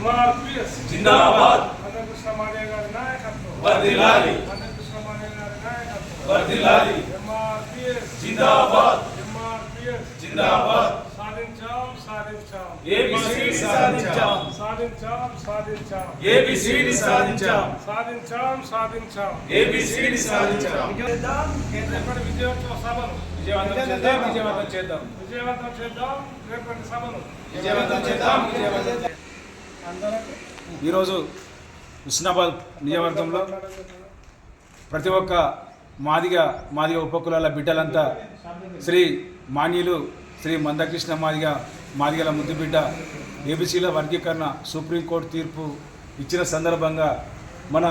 ఎంఆర్పిఎస్ జిందాబాద్. మందకృష్ణ మాదే గారి నాయకత్వం వర్ధిల్లాలి. మందకృష్ణ మాదే గారి నాయకత్వం వర్ధిల్లాలి. ఎంఆర్పిఎస్ జిందాబాద్. ఎంఆర్పిఎస్ జిందాబాద్. సాధించాం సాధించాం. ఏబిసిడి సాధించాం. సాధించాం. సాధించాం ఏబిసిడి సాధించాం. సాధించాం సాధించాం. ఏబిసిడి సాధించాం. రేపటి విజయోత్సవ సభను విజయవంతం చేద్దాం విజయవంతం చేద్దాం. విజయవంతం చేద్దాం. రేపటి సభను విజయవంతం చేద్దాం విజయవంతం ఈరోజు హుస్నాబాద్ నియోజకవర్గంలో ప్రతి ఒక్క మాదిగ మాదిగ ఉపకులాల బిడ్డలంతా శ్రీ మాన్యులు శ్రీ మందకృష్ణ మాదిగ మాదిగల ముద్దు బిడ్డ ఏబిసిల వర్గీకరణ సుప్రీంకోర్టు తీర్పు ఇచ్చిన సందర్భంగా మన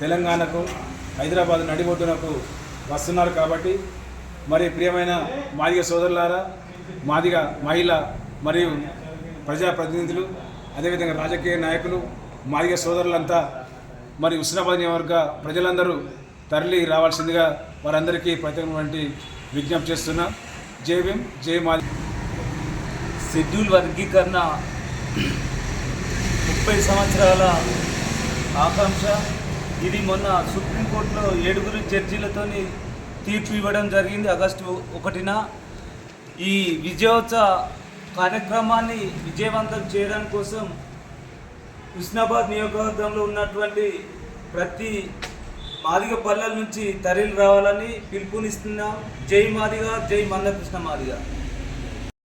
తెలంగాణకు హైదరాబాద్ నడిబొడ్డునకు వస్తున్నారు కాబట్టి మరి ప్రియమైన మాదిగ సోదరులారా మాదిగ మహిళ మరియు ప్రజాప్రతినిధులు అదేవిధంగా రాజకీయ నాయకులు మాదిగ సోదరులంతా మరి ఉస్నాబాద్ నియోజకవర్గ ప్రజలందరూ తరలి రావాల్సిందిగా వారందరికీ ప్రత్యేకమైనటువంటి విజ్ఞప్తి చేస్తున్నా. జై భీమ్ జై మాది. షెడ్యూల్ వర్గీకరణ ముప్పై సంవత్సరాల ఆకాంక్ష. ఇది మొన్న సుప్రీంకోర్టులో ఏడుగురు జడ్జీలతోని తీర్పు ఇవ్వడం జరిగింది ఆగస్టు ఒకటిన. ఈ విజయోత్సవ కార్యక్రమాన్ని విజయవంతం చేయడం కోసం హుస్నాబాద్ నియోజకవర్గంలో ఉన్నటువంటి ప్రతి మాదిగ పల్లెల నుంచి తరలి రావాలని పిలుపునిస్తున్నాం. జై మాదిగ జై మందకృష్ణ మాదిగా.